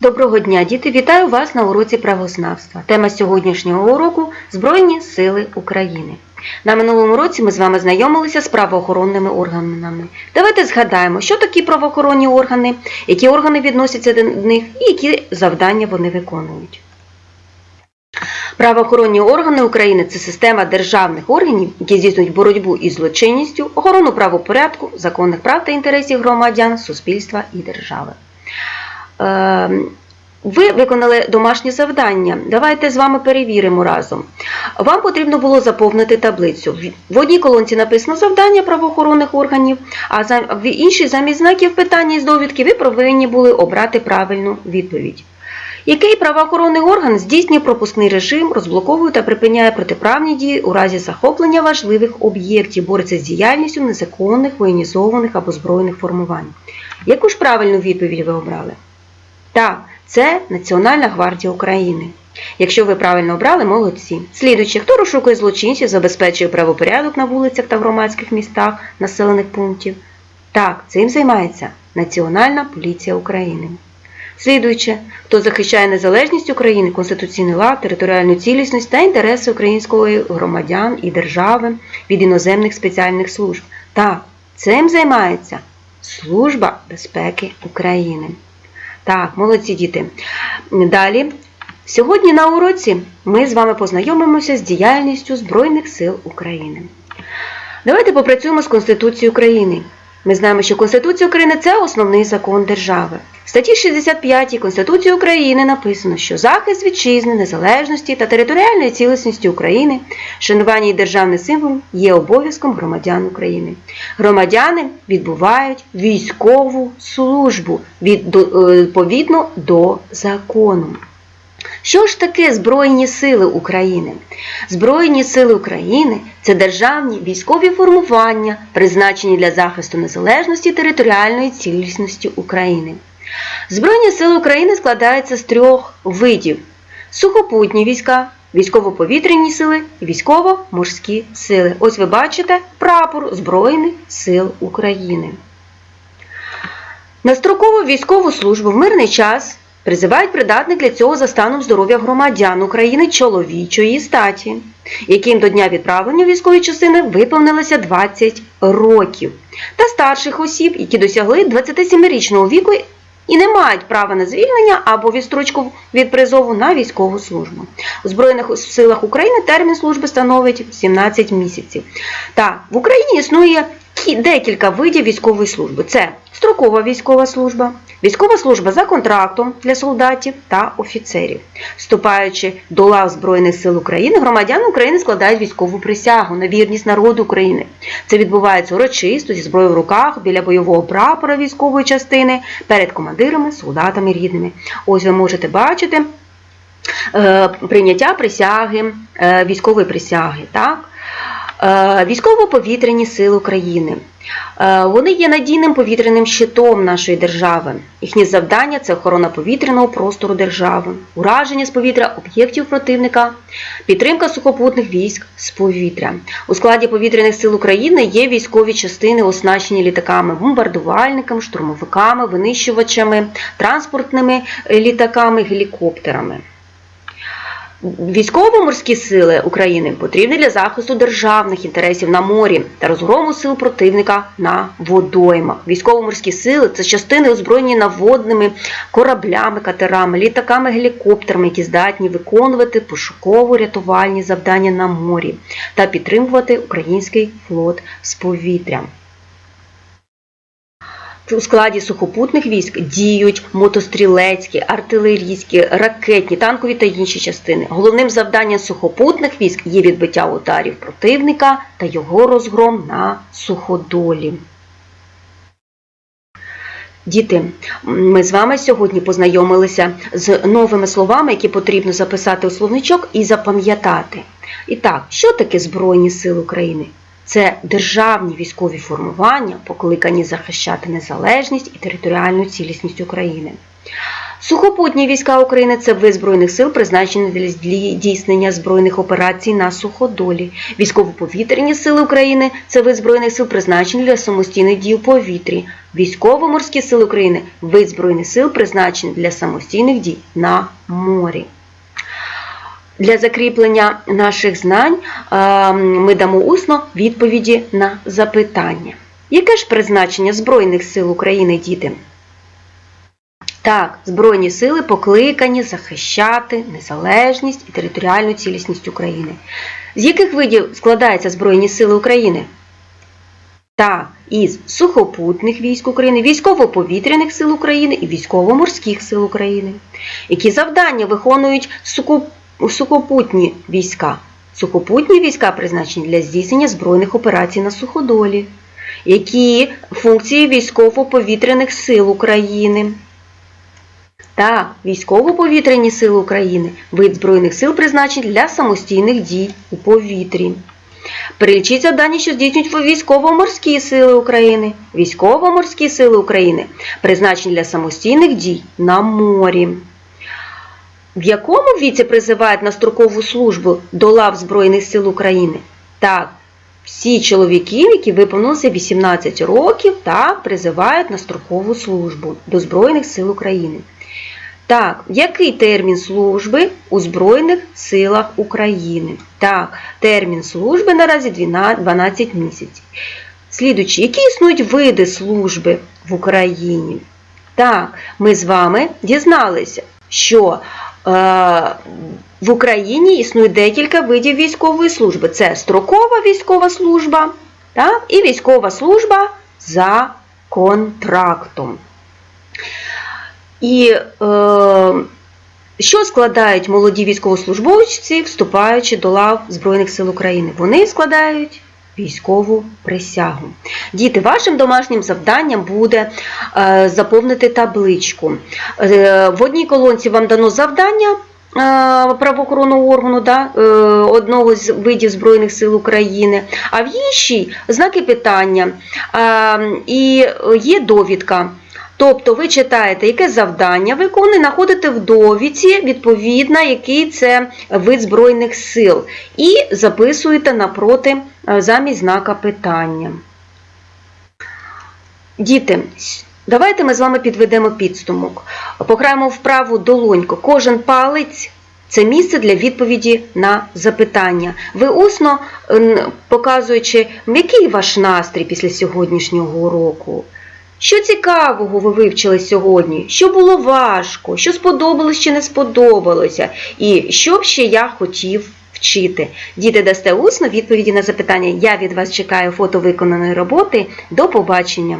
Доброго дня, діти! Вітаю вас на уроці правознавства. Тема сьогоднішнього уроку Збройні сили України. На минулому році ми з вами знайомилися з правоохоронними органами. Давайте згадаємо, що такі правоохоронні органи, які органи відносяться до них і які завдання вони виконують. Правоохоронні органи України це система державних органів, які здійснюють боротьбу із злочинністю, охорону правопорядку, законних прав та інтересів громадян, суспільства і держави. Е, Ви виконали домашнє завдання. Давайте з вами перевіримо разом. Вам потрібно було заповнити таблицю. В- одній колонці написано завдання правоохоронних органів, а в іншій замість знаків питання із довідки ви повинні були обрати правильну відповідь. Який правоохоронний орган здійснює пропускний режим, розблоковує та припиняє протиправні дії у разі захоплення важливих об'єктів, бореться з діяльністю незаконних, воєнізованих або збройних формувань? Яку ж правильну відповідь ви обрали? Так, це Національна гвардія України. Якщо ви правильно обрали, молодці. Слідуючи, хто розшукує злочинців, забезпечує правопорядок на вулицях та в громадських містах населених пунктів? Так, цим займається Національна поліція України. Слідуючи, хто захищає незалежність України, конституційний лад, територіальну цілісність та інтереси української громадян і держави від іноземних спеціальних служб. Так, цим займається Служба безпеки України. Так, молодці діти. Далі. Сьогодні на уроці ми з вами познайомимося з діяльністю Збройних сил України. Давайте попрацюємо з Конституцією України. Ми знаємо, що Конституція України це основний закон держави. В статті 65 Конституції України написано, що захист вітчизни, незалежності та територіальної цілісності України, шанування її державних символів є обов'язком громадян України. Громадяни відбувають військову службу відповідно до закону. Що ж таке Збройні Сили України? Збройні Сили України це державні військові формування, призначені для захисту незалежності територіальної цілісності України. Збройні сили України складаються з трьох видів: сухопутні війська, військово-повітряні сили і військово-морські сили. Ось ви бачите прапор Збройних сил України. На строкову військову службу в мирний час призивають придатних для цього за станом здоров'я громадян України чоловічої статі, яким до дня відправлення в військові частини виповнилося 20 років, та старших осіб, які досягли 27-річного віку і не мають права на звільнення або відстрочку від призову на військову службу. У Збройних силах України термін служби становить 17 місяців. Та в Україні існує декілька видів військової служби: це строкова військова служба, військова служба за контрактом для солдатів та офіцерів. Вступаючи до лав Збройних сил України, громадяни України складають військову присягу на вірність народу України. Це відбувається урочисто зі зброєю в руках біля бойового прапора військової частини перед командирами, солдатами рідними. Ось ви можете бачити е, прийняття присяги, е, військової присяги. Так? Е, Військово-повітряні сили України. Е, Вони є надійним повітряним щитом нашої держави. Їхнє завдання це охорона повітряного простору держави, ураження з повітря об'єктів противника, підтримка сухопутних військ з повітря. У складі повітряних сил України є військові частини, оснащені літаками, бомбардувальниками, штурмовиками, винищувачами, транспортними літаками, гелікоптерами. Військово-морські сили України потрібні для захисту державних інтересів на морі та розгрому сил противника на водоймах. Військово-морські сили це частини озброєні наводними кораблями, катерами, літаками, гелікоптерами, які здатні виконувати пошуково-рятувальні завдання на морі та підтримувати український флот з повітря. У складі сухопутних військ діють мотострілецькі, артилерійські, ракетні, танкові та інші частини. Головним завданням сухопутних військ є відбиття ударів противника та його розгром на суходолі. Діти, ми з вами сьогодні познайомилися з новими словами, які потрібно записати у словничок і запам'ятати. І так, що таке Збройні Сили України? Це державні військові формування, покликані захищати незалежність і територіальну цілісність України. Сухопутні війська України це вид збройних сил, призначені для здійснення збройних операцій на суходолі. Військово-повітряні сили України це вид збройних сил, призначені для самостійних дій у повітрі. Військово-морські сили України вид збройних сил, призначений для самостійних дій на морі. Для закріплення наших знань е, ми дамо усно відповіді на запитання. Яке ж призначення Збройних сил України, діти? Так, Збройні сили покликані захищати незалежність і територіальну цілісність України. З яких видів складаються Збройні сили України? Так, із сухопутних військ України, військово-повітряних сил України і військово-морських сил України. Які завдання виконують суку- сухопутні війська? Сухопутні війська призначені для здійснення збройних операцій на суходолі. Які функції військово-повітряних сил України? та військово-повітряні сили України вид збройних сил призначений для самостійних дій у повітрі. Перелічіть завдання, що здійснюють військово-морські сили України. Військово-морські сили України призначені для самостійних дій на морі. В якому віці призивають на строкову службу до лав Збройних сил України? Так, всі чоловіки, які виповнилися 18 років, так, призивають на строкову службу до Збройних сил України. Так, який термін служби у Збройних силах України? Так, термін служби наразі 12 місяців. Слідуючи, які існують види служби в Україні? Так, ми з вами дізналися, що в Україні існує декілька видів військової служби. Це строкова військова служба так, і військова служба за контрактом. І е, що складають молоді військовослужбовці, вступаючи до лав Збройних сил України? Вони складають військову присягу. Діти, вашим домашнім завданням буде е, заповнити табличку. Е, в одній колонці вам дано завдання. е, Правоохоронного органу да, одного з видів Збройних сил України, а в іншій знаки питання і є довідка. Тобто ви читаєте, яке завдання виконує, знаходите в довідці, відповідно, який це вид Збройних сил, і записуєте напроти замість знака питання. Діти, давайте ми з вами підведемо підсумок. Пограємо вправу долоньку. Кожен палець це місце для відповіді на запитання. Ви усно, показуючи, який ваш настрій після сьогоднішнього уроку. Що цікавого ви вивчили сьогодні? Що було важко, що сподобалось чи не сподобалося, і що б ще я хотів вчити? Діти дасте усно відповіді на запитання. Я від вас чекаю фото виконаної роботи. До побачення!